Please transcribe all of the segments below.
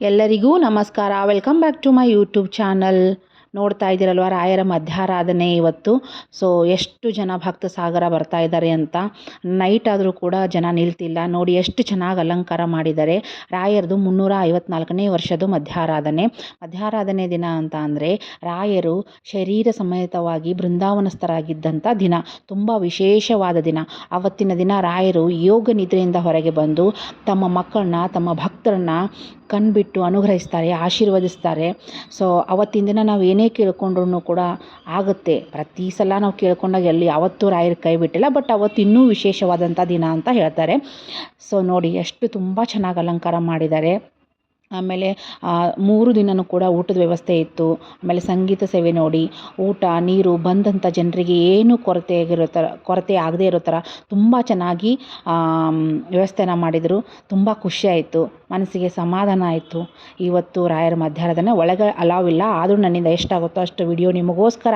ಎಲ್ಲರಿಗೂ ನಮಸ್ಕಾರ. Welcome back to my YouTube channel ನೋಡ್ತಾ ಇದ್ದೀರಲ್ವ, ರಾಯರ ಮಧ್ಯಾರಾಧನೆ ಇವತ್ತು. ಸೊ ಎಷ್ಟು ಜನ ಭಕ್ತ ಸಾಗರ ಬರ್ತಾ ಇದ್ದಾರೆ ಅಂತ. ನೈಟ್ ಆದರೂ ಕೂಡ ಜನ ನಿಲ್ತಿಲ್ಲ. ನೋಡಿ, ಎಷ್ಟು ಚೆನ್ನಾಗಿ ಅಲಂಕಾರ ಮಾಡಿದ್ದಾರೆ. ರಾಯರದು ಮುನ್ನೂರ ಐವತ್ನಾಲ್ಕನೇ ವರ್ಷದ ಮಧ್ಯಾರಾಧನೆ. ಮಧ್ಯಾರಾಧನೆ ದಿನ ಅಂತ ಅಂದರೆ, ರಾಯರು ಶರೀರ ಸಮೇತವಾಗಿ ಬೃಂದಾವನಸ್ಥರಾಗಿದ್ದಂಥ ದಿನ. ತುಂಬ ವಿಶೇಷವಾದ ದಿನ. ಅವತ್ತಿನ ದಿನ ರಾಯರು ಯೋಗ ನಿದ್ರೆಯಿಂದ ಹೊರಗೆ ಬಂದು ತಮ್ಮ ಮಕ್ಕಳನ್ನ, ತಮ್ಮ ಭಕ್ತರನ್ನ ಕಣ್ಬಿಟ್ಟು ಅನುಗ್ರಹಿಸ್ತಾರೆ, ಆಶೀರ್ವದಿಸ್ತಾರೆ. ಸೊ ಅವತ್ತಿನ ದಿನ ನಾವು ಏನೇ ಕೇಳ್ಕೊಂಡ್ರೂ ಕೂಡ ಆಗುತ್ತೆ. ಪ್ರತಿ ಸಲ ನಾವು ಕೇಳ್ಕೊಂಡಾಗ ಎಲ್ಲಿ ಯಾವತ್ತೂ ರಾಯರು ಕೈ ಬಿಟ್ಟಿಲ್ಲ, ಬಟ್ ಅವತ್ತು ಇನ್ನೂ ವಿಶೇಷವಾದಂಥ ದಿನ ಅಂತ ಹೇಳ್ತಾರೆ. ಸೊ ನೋಡಿ, ಎಷ್ಟು ತುಂಬ ಚೆನ್ನಾಗಿ ಅಲಂಕಾರ ಮಾಡಿದ್ದಾರೆ. ಆಮೇಲೆ ಮೂರು ದಿನವೂ ಕೂಡ ಊಟದ ವ್ಯವಸ್ಥೆ ಇತ್ತು. ಆಮೇಲೆ ಸಂಗೀತ ಸೇವೆ ನೋಡಿ, ಊಟ, ನೀರು ಬಂದಂಥ ಜನರಿಗೆ ಏನು ಕೊರತೆ ಆಗಿರೋ ಥರ ಕೊರತೆ ಆಗದೇ ಇರೋ ಥರ ತುಂಬ ಚೆನ್ನಾಗಿ ವ್ಯವಸ್ಥೆನ ಮಾಡಿದರು. ತುಂಬ ಖುಷಿಯಾಯಿತು ಮನಸ್ಸಿಗೆ ಸಮಾಧಾನ ಆಯಿತು. ಇವತ್ತು ರಾಯರ ಮಧ್ಯಾಹ್ನದನ್ನ ಒಳಗೆ ಅಲಾವ್ ಇಲ್ಲ, ಆದರೂ ನನ್ನಿಂದ ಎಷ್ಟಾಗುತ್ತೋ ಅಷ್ಟು ವಿಡಿಯೋ ನಿಮಗೋಸ್ಕರ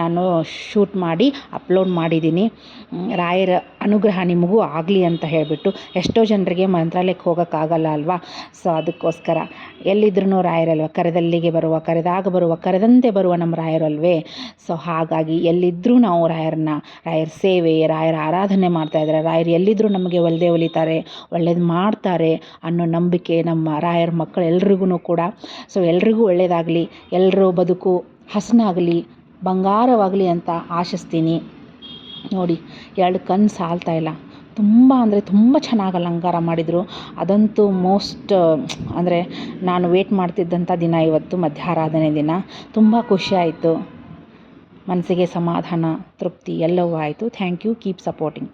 ನಾನು ಶೂಟ್ ಮಾಡಿ ಅಪ್ಲೋಡ್ ಮಾಡಿದ್ದೀನಿ. ರಾಯರ ಅನುಗ್ರಹ ನಿಮಗೂ ಆಗಲಿ ಅಂತ ಹೇಳಿಬಿಟ್ಟು, ಎಷ್ಟೋ ಜನರಿಗೆ ಮಂತ್ರಾಲಯಕ್ಕೆ ಹೋಗೋಕ್ಕಾಗಲ್ಲ ಅಲ್ವಾ? ಸೊ ಅದಕ್ಕೋಸ್ಕರ ಎಲ್ಲಿದ್ರೂ ರಾಯರಲ್ವ? ಕರೆದಲ್ಲಿಗೆ ಬರುವ, ಕರೆದಾಗ ಬರುವ, ಕರೆದಂತೆ ಬರುವ ನಮ್ಮ ರಾಯರಲ್ವೇ? ಸೊ ಹಾಗಾಗಿ ಎಲ್ಲಿದ್ದರೂ ನಾವು ರಾಯರನ್ನ, ರಾಯರ ಸೇವೆ, ರಾಯರ ಆರಾಧನೆ ಮಾಡ್ತಾ ಇದ್ದಾರೆ. ರಾಯರು ಎಲ್ಲಿದ್ದರೂ ನಮಗೆ ಒಲ್ದೇ ಒಲಿತಾರೆ, ಒಳ್ಳೇದು ಮಾಡ್ತಾರೆ ಅನ್ನೋ ನಂಬಿಕೆ ನಮ್ಮ ರಾಯರ ಮಕ್ಕಳು ಎಲ್ರಿಗೂ ಕೂಡ. ಸೊ ಎಲ್ರಿಗೂ ಒಳ್ಳೆಯದಾಗಲಿ ಎಲ್ಲರೂ ಬದುಕು ಹಸನಾಗಲಿ, ಬಂಗಾರವಾಗಲಿ ಅಂತ ಆಶಿಸ್ತೀನಿ. ನೋಡಿ, ಎರಡು ಕಣ್ಣು ಸಾಲ್ತಾ ಇಲ್ಲ. ತುಂಬ ಅಂದರೆ ತುಂಬ ಚೆನ್ನಾಗಿ ಅಲಂಕಾರ ಮಾಡಿದರು. ಅದಂತೂ ಮೋಸ್ಟ್ ಅಂದರೆ ನಾನು ವೇಟ್ ಮಾಡ್ತಿದ್ದಂಥ ದಿನ ಇವತ್ತು ಮಧ್ಯಾರಾಧನೆ ದಿನ. ತುಂಬ ಖುಷಿ ಆಯಿತು. ಮನಸ್ಸಿಗೆ ಸಮಾಧಾನ, ತೃಪ್ತಿ ಎಲ್ಲವೂ ಆಯಿತು. Thank you keep supporting